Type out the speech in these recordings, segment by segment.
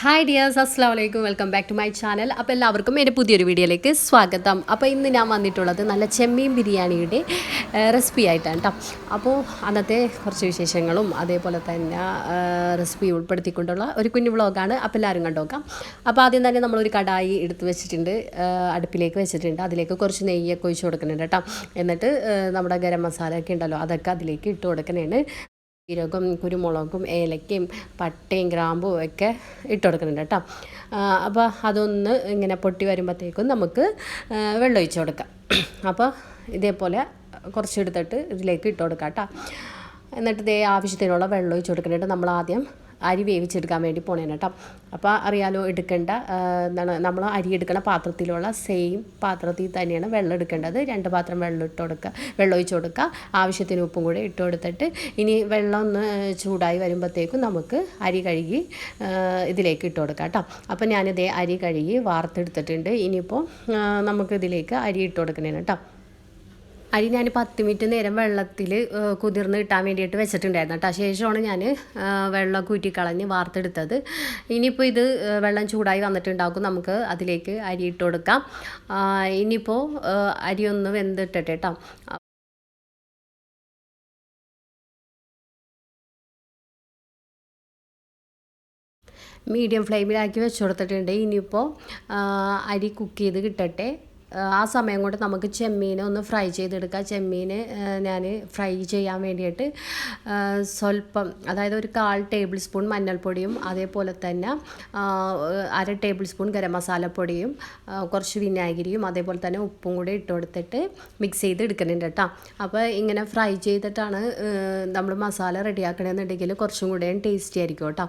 Hi dears അസ്സാം വലൈക്കും welcome back to my channel അപ്പോൾ എല്ലാവർക്കും എന്റെ പുതിയൊരു വീഡിയോയിലേക്ക് സ്വാഗതം. അപ്പോൾ ഇന്ന് ഞാൻ വന്നിട്ടുള്ളത് നല്ല ചെമ്മീൻ ബിരിയാണിയുടെ റെസിപ്പി ആയിട്ടാണ് കേട്ടോ അപ്പോൾ അന്നത്തെ കുറച്ച് വിശേഷങ്ങളും അതേപോലെ തന്നെ റെസിപ്പി ഉൾപ്പെടുത്തിക്കൊണ്ടുള്ള ഒരു കുഞ്ഞു വ്ളോഗാണ്. അപ്പോൾ എല്ലാവരും കണ്ടുനോക്കാം അപ്പോൾ ആദ്യം തന്നെ നമ്മളൊരു കടായി എടുത്ത് വെച്ചിട്ടുണ്ട്. അടുപ്പിലേക്ക് വെച്ചിട്ടുണ്ട്. അതിലേക്ക് കുറച്ച് നെയ്യൊക്കെ ഒഴിച്ച് കൊടുക്കുന്നുണ്ട് കേട്ടോ എന്നിട്ട് നമ്മുടെ ഗരം മസാല ഒക്കെ ഉണ്ടല്ലോ അതൊക്കെ അതിലേക്ക് ഇട്ട് കൊടുക്കണേണ് ജീരകം കുരുമുളകും ഏലക്കയും പട്ടയും ഗ്രാമ്പും ഒക്കെ ഇട്ട് കൊടുക്കുന്നുണ്ട് കേട്ടോ അപ്പോൾ അതൊന്ന് ഇങ്ങനെ പൊട്ടി വരുമ്പോഴത്തേക്കും നമുക്ക് വെള്ളം ഒഴിച്ച് കൊടുക്കാം. അപ്പോൾ ഇതേപോലെ കുറച്ച് എടുത്തിട്ട് ഇതിലേക്ക് ഇട്ട് കൊടുക്കാം കേട്ടോ. എന്നിട്ട് ഇതേ ആവശ്യത്തിനുള്ള വെള്ളം ഒഴിച്ച് കൊടുക്കുന്നുണ്ട്. നമ്മൾ ആദ്യം അരി വേവിച്ചെടുക്കാൻ വേണ്ടി പോണേന കേട്ടോ. അപ്പോൾ അറിയാലോ എടുക്കേണ്ട എന്താണ് നമ്മൾ അരി എടുക്കുന്ന പാത്രത്തിലുള്ള സെയിം പാത്രത്തിൽ തന്നെയാണ് വെള്ളം എടുക്കേണ്ടത്. രണ്ട് പാത്രം വെള്ളം ഇട്ട് കൊടുക്കുക വെള്ളം ഒഴിച്ച് കൊടുക്കുക ആവശ്യത്തിന് ഉപ്പും കൂടെ ഇട്ട് കൊടുത്തിട്ട് ഇനി വെള്ളം ഒന്ന് ചൂടായി വരുമ്പോഴത്തേക്കും നമുക്ക് അരി കഴുകി ഇതിലേക്ക് ഇട്ട് കൊടുക്കാം കേട്ടോ. അപ്പോൾ ഞാനിതേ അരി കഴുകി വാർത്തെടുത്തിട്ടുണ്ട്. ഇനിയിപ്പോൾ നമുക്ക് ഇതിലേക്ക് അരി ഇട്ട് കൊടുക്കണേന് കേട്ടോ. അരി ഞാൻ പത്ത് മിനിറ്റ് നേരം വെള്ളത്തിൽ കുതിർന്ന് കിട്ടാൻ വേണ്ടിയിട്ട് വെച്ചിട്ടുണ്ടായിരുന്നു കേട്ടോ ശേഷമാണ് ഞാൻ വെള്ളം കൂറ്റിക്കളഞ്ഞ് വാർത്തെടുത്തത്. ഇനിയിപ്പോൾ ഇത് വെള്ളം ചൂടായി വന്നിട്ടുണ്ടാക്കും നമുക്ക് അതിലേക്ക് അരി ഇട്ട് കൊടുക്കാം. ഇനിയിപ്പോൾ അരി ഒന്ന് വെന്തിട്ടെ കേട്ടോ മീഡിയം ഫ്ലെയിമിലാക്കി വെച്ച് കൊടുത്തിട്ടുണ്ട്. ഇനിയിപ്പോൾ അരി കുക്ക് ചെയ്ത് കിട്ടട്ടെ. ആ, സമയം കൊണ്ട് നമുക്ക് ചെമ്മീൻ ഒന്ന് ഫ്രൈ ചെയ്തെടുക്കാം. ചെമ്മീൻ ഞാൻ ഫ്രൈ ചെയ്യാൻ വേണ്ടിയിട്ട് സ്വല്പം അതായത് ഒരു കാൽ ടേബിൾ സ്പൂൺ മഞ്ഞൾപ്പൊടിയും അതേപോലെ തന്നെ അര ടേബിൾ സ്പൂൺ ഗരം മസാലപ്പൊടിയും കുറച്ച് വിനാഗിരിയും അതേപോലെ തന്നെ ഉപ്പും കൂടി ഇട്ട് കൊടുത്തിട്ട് മിക്സ് ചെയ്ത് എടുക്കുന്നുണ്ട് കേട്ടോ. അപ്പോൾ ഇങ്ങനെ ഫ്രൈ ചെയ്തിട്ടാണ് നമ്മൾ മസാല റെഡിയാക്കണമെന്നുണ്ടെങ്കിൽ കുറച്ചും കൂടെ ടേസ്റ്റി ആയിരിക്കും കേട്ടോ.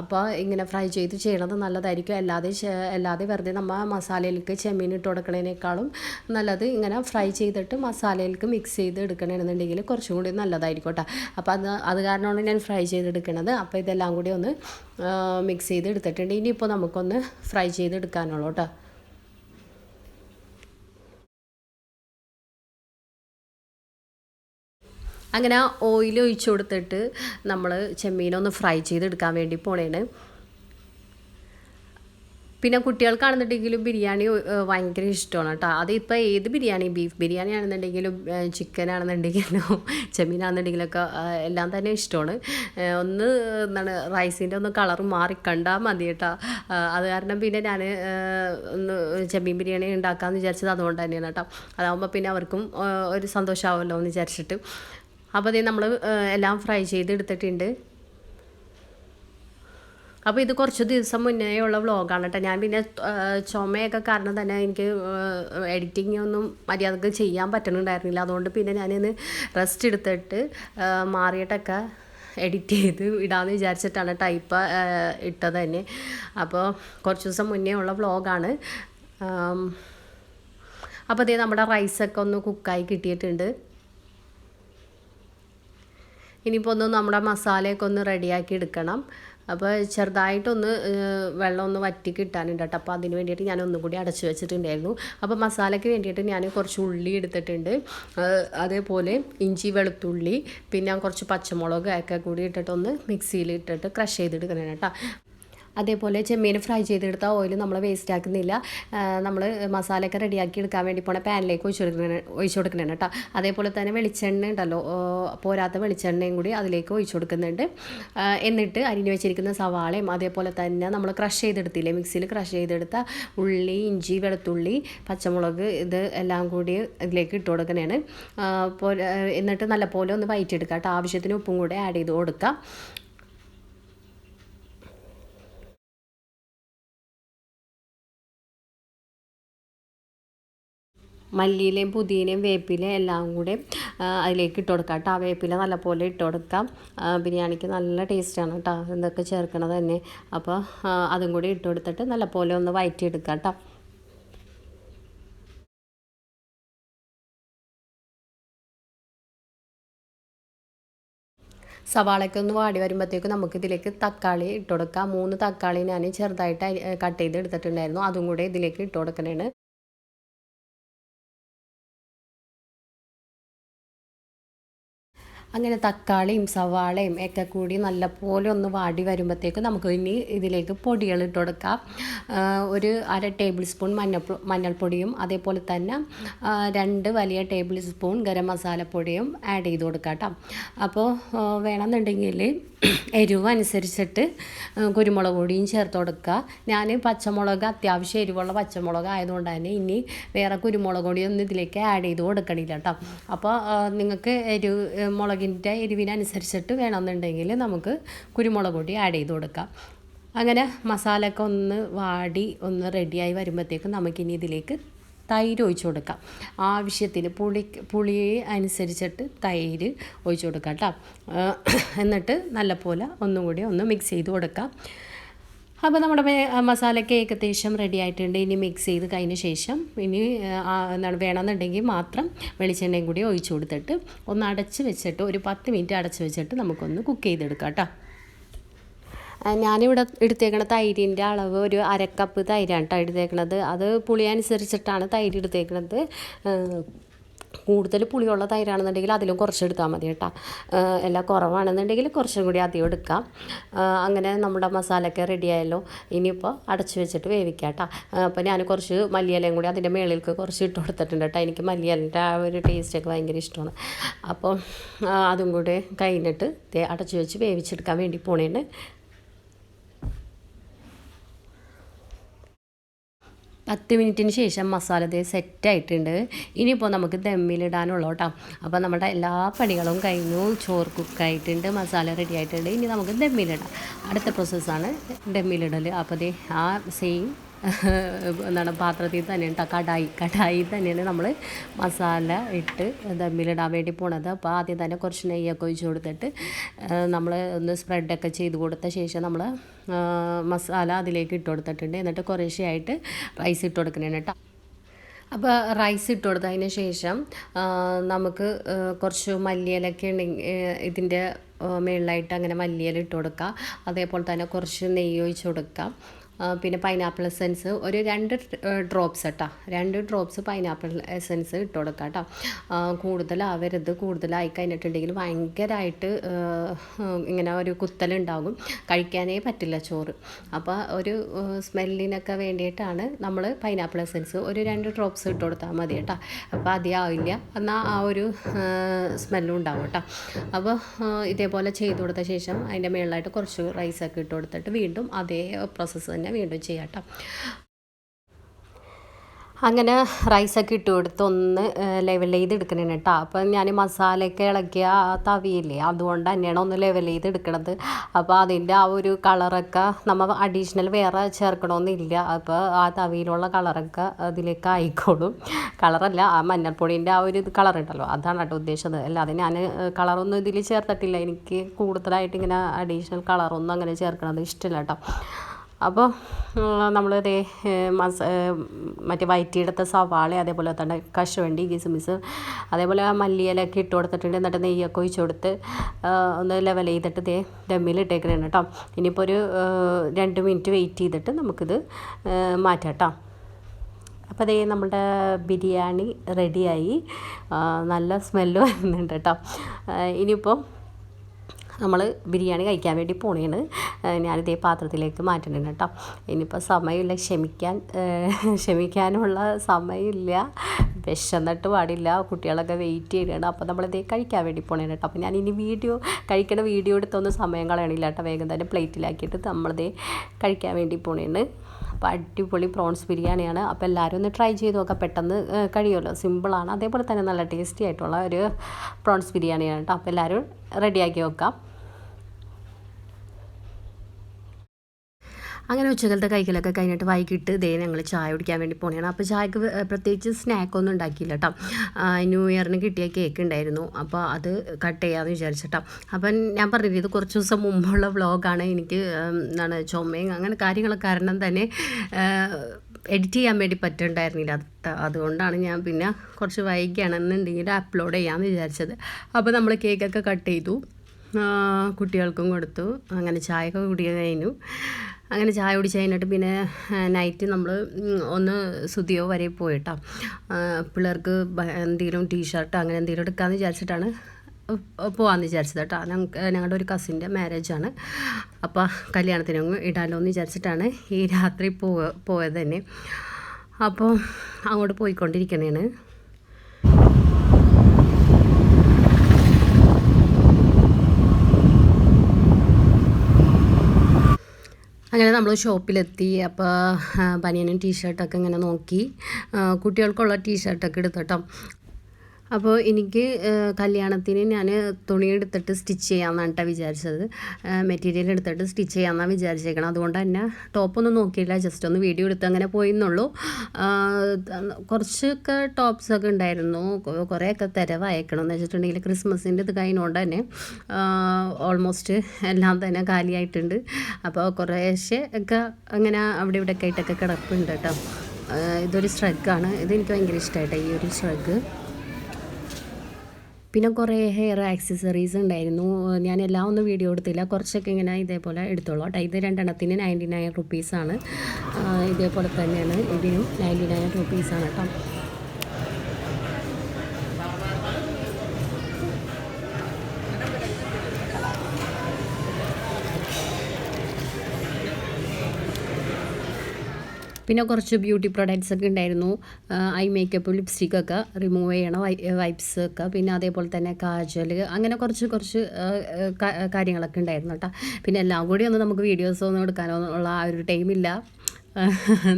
അപ്പോൾ ഇങ്ങനെ ഫ്രൈ ചെയ്ത് ചെയ്യണത് നല്ലതായിരിക്കും. അല്ലാതെ അല്ലാതെ വെറുതെ നമ്മൾ മസാലയിലേക്ക് ചെമ്മീൻ ഇട്ട് കൊടുക്കണേനേക്കാളും നല്ലത് ഇങ്ങനെ ഫ്രൈ ചെയ്തിട്ട് മസാലയിലേക്ക് മിക്സ് ചെയ്ത് എടുക്കണമെന്നുണ്ടെങ്കിൽ കുറച്ചും കൂടി നല്ലതായിരിക്കും കേട്ടോ. അപ്പോൾ അത് അത് കാരണമാണ് ഞാൻ ഫ്രൈ ചെയ്തെടുക്കണത്. അപ്പോൾ ഇതെല്ലാം കൂടി ഒന്ന് മിക്സ് ചെയ്ത് എടുത്തിട്ടുണ്ട്. ഇനിയിപ്പോൾ നമുക്കൊന്ന് ഫ്രൈ ചെയ്തെടുക്കാനുള്ളൂ കേട്ടോ. അങ്ങനെ ഓയിൽ ഒഴിച്ചു കൊടുത്തിട്ട് നമ്മൾ ചെമ്മീനൊന്ന് ഫ്രൈ ചെയ്തെടുക്കാൻ വേണ്ടി പോണേണ്. പിന്നെ കുട്ടികൾക്കാണെന്നുണ്ടെങ്കിലും ബിരിയാണി ഭയങ്കര ഇഷ്ടമാണ് കേട്ടോ. അതിപ്പോൾ ഏത് ബിരിയാണി? ബീഫ് ബിരിയാണി ആണെന്നുണ്ടെങ്കിലും ചിക്കൻ ആണെന്നുണ്ടെങ്കിലും ചെമ്മീൻ ആണെന്നുണ്ടെങ്കിലും ഒക്കെ എല്ലാം തന്നെ ഇഷ്ടമാണ്. ഒന്ന് എന്താണ് റൈസിന്റെ ഒന്ന് കളർ മാറിക്കണ്ടാൽ മതി കേട്ടോ. അത് കാരണം പിന്നെ ഞാൻ ഒന്ന് ചെമ്മീൻ ബിരിയാണി ഉണ്ടാക്കാമെന്ന് വിചാരിച്ചത് അതുകൊണ്ട് തന്നെയാണ് കേട്ടോ. അതാകുമ്പോൾ പിന്നെ അവർക്കും ഒരു സന്തോഷമാവുമല്ലോ എന്ന് വിചാരിച്ചിട്ട് അപ്പോൾ അതേ നമ്മൾ എല്ലാം ഫ്രൈ ചെയ്ത് എടുത്തിട്ടുണ്ട് അപ്പോൾ ഇത് കുറച്ച് ദിവസം മുന്നേയുള്ള വ്ളോഗാണ് കേട്ടോ. ഞാൻ പിന്നെ ചുമയൊക്കെ കാരണം തന്നെ എനിക്ക് എഡിറ്റിംഗ് ഒന്നും മര്യാദയ്ക്ക് ചെയ്യാൻ പറ്റുന്നുണ്ടായിരുന്നില്ല അതുകൊണ്ട് പിന്നെ ഞാനിന്ന് റെസ്റ്റ് എടുത്തിട്ട് മാറിയിട്ടൊക്കെ എഡിറ്റ് ചെയ്ത് ഇടാമെന്ന് വിചാരിച്ചിട്ടാണ് ടൈപ്പ് ഇട്ടത് തന്നെ. അപ്പോൾ കുറച്ച് ദിവസം മുന്നേ ഉള്ള വ്ളോഗാണ് അപ്പോൾ അതേ നമ്മുടെ റൈസൊക്കെ ഒന്ന് കുക്കായി കിട്ടിയിട്ടുണ്ട്. ഇനിയിപ്പോൾ ഒന്ന് നമ്മുടെ മസാലയൊക്കെ ഒന്ന് റെഡിയാക്കി എടുക്കണം. അപ്പോൾ ചെറുതായിട്ടൊന്ന് വെള്ളം ഒന്ന് വറ്റി കിട്ടാനുണ്ട് കേട്ടോ. അപ്പോൾ അതിന് വേണ്ടിയിട്ട് ഞാൻ ഒന്നും കൂടി അടച്ചു വെച്ചിട്ടുണ്ടായിരുന്നു. അപ്പോൾ മസാലയ്ക്ക് വേണ്ടിയിട്ട് ഞാൻ കുറച്ച് ഉള്ളി എടുത്തിട്ടുണ്ട്. അതേപോലെ ഇഞ്ചി വെളുത്തുള്ളി പിന്നെ കുറച്ച് പച്ചമുളക് ഒക്കെ കൂടി ഇട്ടിട്ടൊന്ന് മിക്സിയിൽ ഇട്ടിട്ട് ക്രഷ് ചെയ്തെടുക്കണം കേട്ടോ. അതേപോലെ ചെമ്മീൻ ഫ്രൈ ചെയ്തെടുത്ത ഓയിൽ നമ്മൾ വേസ്റ്റ് ആക്കുന്നില്ല. നമ്മൾ മസാലയൊക്കെ റെഡിയാക്കി എടുക്കാൻ വേണ്ടി പോണ പാനിലേക്ക് ഒഴിച്ചു കൊടുക്കണ ഒഴിച്ചു കൊടുക്കണം കേട്ടോ അതേപോലെ തന്നെ വെളിച്ചെണ്ണ ഉണ്ടല്ലോ പോരാത്ത വെളിച്ചെണ്ണയും കൂടി അതിലേക്ക് ഒഴിച്ചു കൊടുക്കുന്നുണ്ട്. എന്നിട്ട് അരിഞ്ഞു വെച്ചിരിക്കുന്ന സവാളയും അതേപോലെ തന്നെ നമ്മൾ ക്രഷ് ചെയ്തെടുത്തില്ലേ മിക്സിയിൽ ക്രഷ് ചെയ്തെടുത്ത ഉള്ളി ഇഞ്ചി വെളുത്തുള്ളി പച്ചമുളക് ഇത് എല്ലാം കൂടി ഇതിലേക്ക് ഇട്ട് അപ്പോൾ എന്നിട്ട് നല്ലപോലെ ഒന്ന് വയറ്റിയെടുക്കുക കേട്ടോ ആവശ്യത്തിന് ഉപ്പും കൂടെ ആഡ് ചെയ്ത് കൊടുക്കുക മല്ലിയിലയും പുതിനയും വേപ്പിലയും എല്ലാം കൂടെ അതിലേക്ക് ഇട്ട് കൊടുക്കാം കേട്ടോ. ആ വേപ്പില നല്ലപോലെ ഇട്ട് കൊടുക്കാം. ബിരിയാണിക്ക് നല്ല ടേസ്റ്റാണ് കേട്ടോ. ഇതൊക്കെ ചേർക്കണത് തന്നെ. അപ്പോൾ അതും കൂടി ഇട്ട് കൊടുത്തിട്ട് നല്ലപോലെ ഒന്ന് വയറ്റിയെടുക്കാം കേട്ടോ. സവാളയ്ക്ക് ഒന്ന് വാടി വരുമ്പോഴത്തേക്കും നമുക്ക് ഇതിലേക്ക് തക്കാളി ഇട്ട് കൊടുക്കാം. മൂന്ന് തക്കാളി ഞാൻ ചെറുതായിട്ട് കട്ട് ചെയ്ത് എടുത്തിട്ടുണ്ടായിരുന്നു. അതും കൂടെ ഇതിലേക്ക് ഇട്ട് കൊടുക്കണേണ്. അങ്ങനെ തക്കാളിയും സവാളയും ഒക്കെ കൂടി നല്ലപോലെ ഒന്ന് വാടി വരുമ്പോഴത്തേക്കും നമുക്ക് ഇനി ഇതിലേക്ക് പൊടികൾ ഇട്ട് കൊടുക്കാം. ഒരു അര ടേബിൾ സ്പൂൺ മഞ്ഞൾ മഞ്ഞൾപ്പൊടിയും അതേപോലെ തന്നെ രണ്ട് വലിയ ടേബിൾ സ്പൂൺ ഗരം മസാലപ്പൊടിയും ആഡ് ചെയ്ത് കൊടുക്കാം കേട്ടോ. അപ്പോൾ വേണമെന്നുണ്ടെങ്കിൽ എരിവ് അനുസരിച്ചിട്ട് കുരുമുളക് പൊടിയും ചേർത്ത് കൊടുക്കുക. ഞാൻ പച്ചമുളക് അത്യാവശ്യം എരിവുള്ള പച്ചമുളക് ആയതുകൊണ്ട് തന്നെ ഇനി വേറെ കുരുമുളക് പൊടിയൊന്നും ഇതിലേക്ക് ആഡ് ചെയ്ത് കൊടുക്കണില്ല കേട്ടോ. അപ്പോൾ നിങ്ങൾക്ക് എരിവ് ഏ, മുളകിന്റെ എരിവിനനുസരിച്ചിട്ട് വേണമെന്നുണ്ടെങ്കിൽ നമുക്ക് കുരുമുളക് പൊടി ആഡ് ചെയ്ത് കൊടുക്കാം. അങ്ങനെ മസാലയൊക്കെ ഒന്ന് വാടി ഒന്ന് റെഡിയായി വരുമ്പോഴത്തേക്കും നമുക്കിനി ഇതിലേക്ക് തൈര് ഒഴിച്ചു കൊടുക്കാം. ആവശ്യത്തിന് പുളി പുളി അനുസരിച്ചിട്ട് തൈര് ഒഴിച്ചു കൊടുക്കാം കേട്ടോ. എന്നിട്ട് നല്ലപോലെ ഒന്നും കൂടി ഒന്ന് മിക്സ് ചെയ്ത് കൊടുക്കാം. അപ്പോൾ നമ്മുടെ മസാല മസാലയ്ക്ക് ഏകദേശം റെഡി ആയിട്ടുണ്ട്. ഇനി മിക്സ് ചെയ്ത് കഴിഞ്ഞ ശേഷം ഇനി എന്താണ് വേണമെന്നുണ്ടെങ്കിൽ മാത്രം വെളിച്ചെണ്ണയും കൂടി ഒഴിച്ചു കൊടുത്തിട്ട് ഒന്ന് അടച്ച് വെച്ചിട്ട് ഒരു പത്ത് മിനിറ്റ് അടച്ച് വെച്ചിട്ട് നമുക്കൊന്ന് കുക്ക് ചെയ്തെടുക്കാം കേട്ടോ. ഞാനിവിടെ എടുത്തേക്കണ തൈരിന്റെ അളവ് ഒരു അരക്കപ്പ് തൈരാണ് കേട്ടോ എടുത്തേക്കണത്. അത് പുളി അനുസരിച്ചിട്ടാണ് തൈര് എടുത്തേക്കണത്. കൂടുതൽ പുളിയുള്ള തൈരാണെന്നുണ്ടെങ്കിൽ അതിലും കുറച്ച് എടുത്താൽ മതി കേട്ടോ. എല്ലാം കുറവാണെന്നുണ്ടെങ്കിൽ കുറച്ചും കൂടി അധികം എടുക്കാം. അങ്ങനെ നമ്മുടെ മസാലയൊക്കെ റെഡിയായല്ലോ ഇനിയിപ്പോൾ അടച്ച് വെച്ചിട്ട് വേവിക്കാം കേട്ടോ. അപ്പോൾ ഞാൻ കുറച്ച് മല്ലിയിലയും കൂടി അതിന്റെ മേളിലേക്ക് കുറച്ച് ഇട്ട് കൊടുത്തിട്ടുണ്ട് കേട്ടോ. എനിക്ക് മല്ലിയിലിന്റെ ആ ഒരു ടേസ്റ്റൊക്കെ ഭയങ്കര ഇഷ്ടമാണ്. അപ്പോൾ അതും കൂടി കഴിഞ്ഞിട്ട് അടച്ച് വെച്ച് വേവിച്ചെടുക്കാൻ വേണ്ടി പോണേണ് പത്ത് മിനിറ്റിന് ശേഷം മസാല ദേ സെറ്റായിട്ടുണ്ട് ഇനിയിപ്പോൾ നമുക്ക് ദമ്മിലിടാനുള്ള കേട്ടോ അപ്പോൾ നമ്മുടെ എല്ലാ പണികളും കഴിഞ്ഞു. ചോറ് കുക്കായിട്ടുണ്ട് മസാല റെഡി ആയിട്ടുണ്ട്. ഇനി നമുക്ക് ദമ്മിലിടാം. അടുത്ത പ്രോസസ്സാണ് ദമ്മിലിടൽ അപ്പോൾ ആ സെയിം എന്താണ് പാത്രത്തിൽ തന്നെയാണ് കേട്ടോ കടായി. കടായി തന്നെയാണ് നമ്മൾ മസാല ഇട്ട് ദമ്മിലിടാൻ വേണ്ടി പോണത്. അപ്പോൾ ആദ്യം തന്നെ കുറച്ച് നെയ്യൊക്കെ ഒഴിച്ച് കൊടുത്തിട്ട് നമ്മൾ ഒന്ന് സ്പ്രെഡൊക്കെ ചെയ്ത് കൊടുത്ത ശേഷം നമ്മൾ മസാല അതിലേക്ക് ഇട്ട് കൊടുത്തിട്ടുണ്ട്. എന്നിട്ട് കുറേശ്ശെയായിട്ട് റൈസ് ഇട്ട് കൊടുക്കണേ കേട്ടോ അപ്പോൾ റൈസ് ഇട്ട് കൊടുത്തതിന് ശേഷം നമുക്ക് കുറച്ച് മല്ലിയിലൊക്കെ ഉണ്ടെങ്കിൽ ഇതിന്റെ മുകളിലായിട്ട് അങ്ങനെ മല്ലിയില ഇട്ട് കൊടുക്കുക അതേപോലെ തന്നെ കുറച്ച് നെയ്യ് ഒഴിച്ച് കൊടുക്കാം. പിന്നെ പൈനാപ്പിൾ എസെൻസ് ഒരു രണ്ട് ഡ്രോപ്സ് കേട്ടോ രണ്ട് ഡ്രോപ്സ് പൈനാപ്പിൾ എസെൻസ് ഇട്ട് കൊടുക്കാം കേട്ടോ കൂടുതലാവരുത്. കൂടുതലായി കഴിഞ്ഞിട്ടുണ്ടെങ്കിൽ ഭയങ്കരമായിട്ട് ഇങ്ങനെ ഒരു കുത്തലുണ്ടാകും. കഴിക്കാനേ പറ്റില്ല ചോറ്. അപ്പോൾ ഒരു സ്മെല്ലിനൊക്കെ വേണ്ടിയിട്ടാണ് നമ്മൾ പൈനാപ്പിൾ എസെൻസ് ഒരു രണ്ട് ഡ്രോപ്സ് ഇട്ട് കൊടുത്താൽ മതി കേട്ടോ അപ്പോൾ അധികമാവില്ല എന്നാൽ ആ ഒരു സ്മെല്ലും ഉണ്ടാവും കേട്ടോ അപ്പോൾ ഇതേപോലെ ചെയ്ത് കൊടുത്ത ശേഷം അതിന്റെ മുകളിലായിട്ട് കുറച്ച് റൈസൊക്കെ ഇട്ട് കൊടുത്തിട്ട് വീണ്ടും അതേ പ്രോസസ്സ് തന്നെ വീണ്ടും ചെയ്യാം കേട്ടോ അങ്ങനെ റൈസൊക്കെ ഇട്ട് കൊടുത്ത് ഒന്ന് ലെവൽ ചെയ്ത് എടുക്കണേ കേട്ടോ അപ്പം ഞാൻ മസാലയൊക്കെ ഇളക്കിയ ആ തവിയില്ലേ അതുകൊണ്ട് തന്നെയാണ് ഒന്ന് ലെവൽ ചെയ്ത് എടുക്കണത്. അപ്പോൾ അതിന്റെ ആ ഒരു കളറൊക്കെ നമ്മൾ അഡീഷണൽ വേറെ ചേർക്കണമെന്നില്ല അപ്പോൾ ആ തവിയിലുള്ള കളറൊക്കെ അതിലേക്ക് ആയിക്കോളും. കളറല്ല ആ മഞ്ഞൾപ്പൊടിന്റെ ആ ഒരു കളർ ഉണ്ടല്ലോ അതാണ് കേട്ടോ ഉദ്ദേശിച്ചത്. അല്ലാതെ ഞാൻ കളറൊന്നും ഇതിൽ ചേർത്തിട്ടില്ല. എനിക്ക് കൂടുതലായിട്ട് ഇങ്ങനെ അഡീഷണൽ കളറൊന്നും അങ്ങനെ ചേർക്കണത് ഇഷ്ടമില്ല കേട്ടോ അപ്പോൾ നമ്മൾ ഇതേ മസ മറ്റേ വയറ്റിയെടുത്ത സവാള അതേപോലെ തന്നെ കശുവണ്ടി കിസ്മിസ് അതേപോലെ മല്ലിയിലൊക്കെ ഇട്ട് കൊടുത്തിട്ടുണ്ട്. എന്നിട്ട് നെയ്യൊക്കെ ഒഴിച്ച് കൊടുത്ത് ഒന്ന് ലെവൽ ചെയ്തിട്ട് ദേ ദമ്മിൽ ഇട്ടേക്കണേ കേട്ടോ ഇനിയിപ്പോൾ ഒരു രണ്ട് മിനിറ്റ് വെയിറ്റ് ചെയ്തിട്ട് നമുക്കിത് മാറ്റാം കേട്ടോ അപ്പോൾ അതേ നമ്മുടെ ബിരിയാണി റെഡിയായി നല്ല സ്മെല്ല് വരുന്നുണ്ട് കേട്ടോ ഇനിയിപ്പം നമ്മൾ ബിരിയാണി കഴിക്കാൻ വേണ്ടി പോണേണ്. ഞാനിതേ പാത്രത്തിലേക്ക് മാറ്റുന്നുണ്ട് കേട്ടോ ഇനിയിപ്പോൾ സമയമില്ല ക്ഷമിക്കാൻ ക്ഷമിക്കാനുള്ള സമയമില്ല. വിശന്നിട്ട് പാടില്ല കുട്ടികളൊക്കെ വെയിറ്റ് ചെയ്യണം അപ്പോൾ നമ്മളിതേ കഴിക്കാൻ വേണ്ടി പോണേണ് കേട്ടോ അപ്പോൾ ഞാൻ ഇനി വീഡിയോ കഴിക്കണ വീഡിയോ എടുത്തൊന്നും സമയം കളയണില്ല കേട്ടോ വേഗം തന്നെ പ്ലേറ്റിലാക്കിയിട്ട് നമ്മളിതേ കഴിക്കാൻ വേണ്ടി പോണേണ്. അപ്പോൾ അടിപൊളി പ്രോൺസ് ബിരിയാണിയാണ്. അപ്പോൾ എല്ലാവരും ഒന്ന് ട്രൈ ചെയ്ത് നോക്കാം പെട്ടെന്ന് കഴിയുമല്ലോ. സിമ്പിളാണ് അതേപോലെ തന്നെ നല്ല ടേസ്റ്റി ആയിട്ടുള്ള ഒരു പ്രോൺസ് ബിരിയാണിയാണ് കേട്ടോ അപ്പോൾ എല്ലാവരും റെഡിയാക്കി വെക്കാം അങ്ങനെ ഉച്ചകലത്തെ കൈകളൊക്കെ കഴിഞ്ഞിട്ട് വൈകിട്ട് ഇതേ ഞങ്ങൾ ചായ കുടിക്കാൻ വേണ്ടി പോകണതാണ് അപ്പോൾ ചായക്ക് പ്രത്യേകിച്ച് സ്നാക്കൊന്നും ഉണ്ടാക്കിയില്ല കേട്ടോ ന്യൂ ഇയറിന് കിട്ടിയ കേക്ക് ഉണ്ടായിരുന്നു. അപ്പോൾ അത് കട്ട് ചെയ്യാമെന്ന് വിചാരിച്ചിട്ടാ. അപ്പം ഞാൻ പറഞ്ഞില്ലേ ഇത് കുറച്ച് ദിവസം മുമ്പുള്ള വ്ളോഗാണ് എനിക്ക് എന്താണ് ചുമയും അങ്ങനെ കാര്യങ്ങളൊക്കെ കാരണം തന്നെ എഡിറ്റ് ചെയ്യാൻ വേണ്ടി പറ്റുന്നുണ്ടായിരുന്നില്ല അത് അതുകൊണ്ടാണ് ഞാൻ പിന്നെ കുറച്ച് വൈകിയാണെന്നുണ്ടെങ്കിൽ അപ്ലോഡ് ചെയ്യാമെന്ന് വിചാരിച്ചത്. അപ്പോൾ നമ്മൾ കേക്കൊക്കെ കട്ട് ചെയ്തു. കുട്ടികൾക്കും കൊടുത്തു. അങ്ങനെ ചായയൊക്കെ കുടി കഴിഞ്ഞു. അങ്ങനെ ചായ കുടിച്ച് കഴിഞ്ഞിട്ട് പിന്നെ നൈറ്റ് നമ്മൾ ഒന്ന് സുതിയോ വരെ പോയിട്ടാ. പിള്ളേർക്ക് എന്തെങ്കിലും ടീഷർട്ട് അങ്ങനെ എന്തെങ്കിലും എടുക്കാമെന്ന് വിചാരിച്ചിട്ടാണ് പോകാമെന്ന് വിചാരിച്ചത് കേട്ടോ. ഞങ്ങൾക്ക് ഞങ്ങളുടെ ഒരു കസിന്റെ മാരേജാണ് അപ്പോൾ കല്യാണത്തിന് ഇടാലോ എന്ന് വിചാരിച്ചിട്ടാണ് ഈ രാത്രി പോ പോയത് തന്നെ. അപ്പോൾ അങ്ങോട്ട് പോയിക്കൊണ്ടിരിക്കണേണ്. അങ്ങനെ നമ്മൾ ഷോപ്പിലെത്തി അപ്പോൾ ബനിയനും ടീഷർട്ടൊക്കെ ഇങ്ങനെ നോക്കി. കുട്ടികൾക്കുള്ള ടീഷർട്ടൊക്കെ എടുത്തോട്ടോ അപ്പോൾ എനിക്ക് കല്യാണത്തിന് ഞാൻ തുണി എടുത്തിട്ട് സ്റ്റിച്ച് ചെയ്യാമെന്നാണ് വിചാരിച്ചത്. മെറ്റീരിയൽ എടുത്തിട്ട് സ്റ്റിച്ച് ചെയ്യാമെന്നാണ് വിചാരിച്ചേക്കണം അതുകൊണ്ട് തന്നെ ടോപ്പൊന്നും നോക്കിയില്ല. ജസ്റ്റ് ഒന്ന് വീഡിയോ എടുത്ത് അങ്ങനെ പോയിന്നുള്ളൂ. കുറച്ചൊക്കെ ടോപ്സൊക്കെ ഉണ്ടായിരുന്നു. കുറേയൊക്കെ തിരവായേക്കണം എന്ന് വെച്ചിട്ടുണ്ടെങ്കിൽ ക്രിസ്മസിന്റെ ഇത് കഴിഞ്ഞുകൊണ്ട് തന്നെ ഓൾമോസ്റ്റ് എല്ലാം തന്നെ കാലിയായിട്ടുണ്ട്. അപ്പോൾ കുറേശ്ശെ ഒക്കെ അങ്ങനെ അവിടെ ഇവിടെയൊക്കെ ആയിട്ടൊക്കെ കിടപ്പുണ്ട് കേട്ടോ ഇതൊരു ശ്രഗാണ് ഇത് എനിക്ക് ഭയങ്കര ഇഷ്ടമായിട്ടോ ഈ ഒരു ശ്രഗ് പിന്നെ കുറേ ഹെയർ ആക്സസറീസ് ഉണ്ടായിരുന്നു. ഞാൻ എല്ലാം ഒന്നും വീഡിയോ എടുത്തില്ല. കുറച്ചൊക്കെ ഇങ്ങനെ ഇതേപോലെ എടുത്തോളൂ ഇത് രണ്ടെണ്ണത്തിന് നയന്റി നയൻ റുപ്പീസാണ് ഇതേപോലെ തന്നെയാണ്. ഇതിനും നയന്റി നയൻ റുപ്പീസാണ് കേട്ടോ. പിന്നെ കുറച്ച് ബ്യൂട്ടി പ്രൊഡക്റ്റ്സ് ഒക്കെ ഉണ്ടായിരുന്നു. ഐ മേക്കപ്പ് ലിപ്സ്റ്റിക്കൊക്കെ റിമൂവ് ചെയ്യണം വൈപ്സ് ഒക്കെ. പിന്നെ അതേപോലെ തന്നെ കാജൽ അങ്ങനെ കുറച്ച് കുറച്ച് കാര്യങ്ങളൊക്കെ ഉണ്ടായിരുന്നു കേട്ടോ. പിന്നെ എല്ലാം കൂടി ഒന്നും നമുക്ക് വീഡിയോസ് ഒന്നും എടുക്കാനോ ഉള്ള ആ ഒരു ടൈമില്ല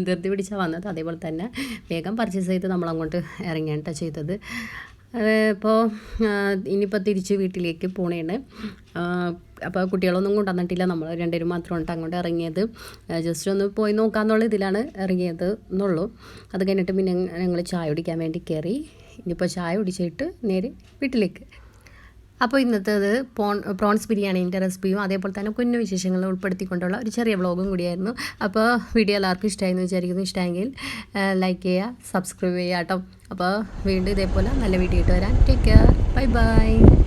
ധൃതി പിടിച്ചാൽ വന്നത്. അതേപോലെ തന്നെ വേഗം പർച്ചേസ് ചെയ്ത് നമ്മളങ്ങോട്ട് ഇറങ്ങിയാണ് ചെയ്തത്. ഇപ്പോൾ ഇനിയിപ്പോൾ തിരിച്ച് വീട്ടിലേക്ക് പോണേണ്. അപ്പോൾ കുട്ടികളൊന്നും കൊണ്ടുവന്നിട്ടില്ല. നമ്മൾ രണ്ടുപേരും മാത്രമാണ് അങ്ങോട്ട് ഇറങ്ങിയത്. ജസ്റ്റ് ഒന്ന് പോയി നോക്കാമെന്നുള്ള ഇതിലാണ് ഇറങ്ങിയത് എന്നുള്ളൂ. അത് കഴിഞ്ഞിട്ട് പിന്നെ ഞങ്ങൾ ചായ കുടിക്കാൻ വേണ്ടി കയറി ഇനിയിപ്പോൾ ചായ കുടിച്ചിട്ട് നേരെ വീട്ടിലേക്ക് അപ്പോൾ ഇന്നത്തേത് പോൺ പ്രോൺസ് ബിരിയാണീന്റെ റെസിപ്പിയും അതേപോലെ തന്നെ കുഞ്ഞു വിശേഷങ്ങൾ ഉൾപ്പെടുത്തിക്കൊണ്ടുള്ള ഒരു ചെറിയ വ്ളോഗും കൂടിയായിരുന്നു. അപ്പോൾ വീഡിയോ എല്ലാവർക്കും ഇഷ്ടമായിരുന്നു വിചാരിക്കുന്നു. ഇഷ്ടമെങ്കിൽ ലൈക്ക് ചെയ്യുക സബ്സ്ക്രൈബ് ചെയ്യുക കേട്ടോ. അപ്പോൾ വീണ്ടും ഇതേപോലെ നല്ല വീഡിയോ ഇട്ട് വരാൻ ടേക്ക് കെയർ ബൈ ബൈ